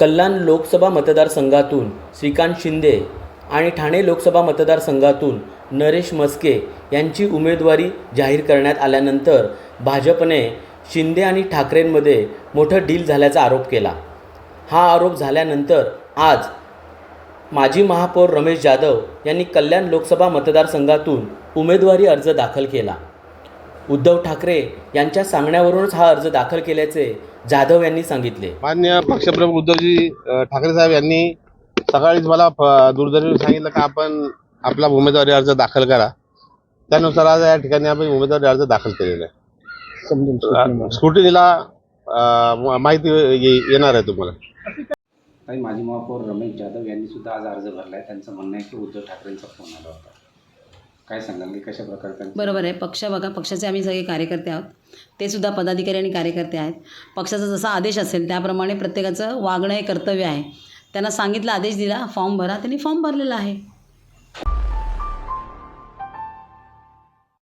कल्याण लोकसभा मतदारसंघातून श्रीकांत शिंदे आणि ठाणे लोकसभा मतदारसंघातून नरेश मस्के यांची उमेदवारी जाहीर करण्यात आल्यानंतर भाजपने शिंदे आणि ठाकरेंमध्ये मोठं डील झाल्याचा आरोप केला. हा आरोप झाल्यानंतर आज माजी महापौर रमेश जाधव यांनी कल्याण लोकसभा मतदारसंघातून उमेदवारी अर्ज दाखल केला. उद्धव ठाकरे यांच्या सांगण्यावरूनच हा अर्ज दाखल केल्याचे जाधव यांनी सांगितले. मान्य पक्षप्रमुख उद्धवजी ठाकरे साहेब यांनी सकाळीच मला दूरध्वनीवर सांगितलं का आपण आपला उमेदवारी अर्ज दाखल करा. त्यानुसार आज या ठिकाणी आपण उमेदवारी अर्ज दाखल केलेला आहे. म- माहिती ये- येणार आहे तुम्हाला. काही माजी महापौर रमेश जाधव यांनी सुद्धा आज अर्ज भरला आहे त्यांचं म्हणणं आहे की उद्धव ठाकरेंचा फोन आला होता. काय सांगाल? की कशा प्रकारे बरोबर आहे. पक्ष बघा पक्षाचे आम्ही सगळे कार्यकर्ते आहोत. ते सुद्धा पदाधिकारी आणि कार्यकर्ते आहेत. पक्षाचा जसा आदेश असेल त्याप्रमाणे प्रत्येकाचं वागणं हे कर्तव्य आहे. त्यांना सांगितलं आदेश दिला फॉर्म भरा. त्यांनी फॉर्म भरलेला आहे.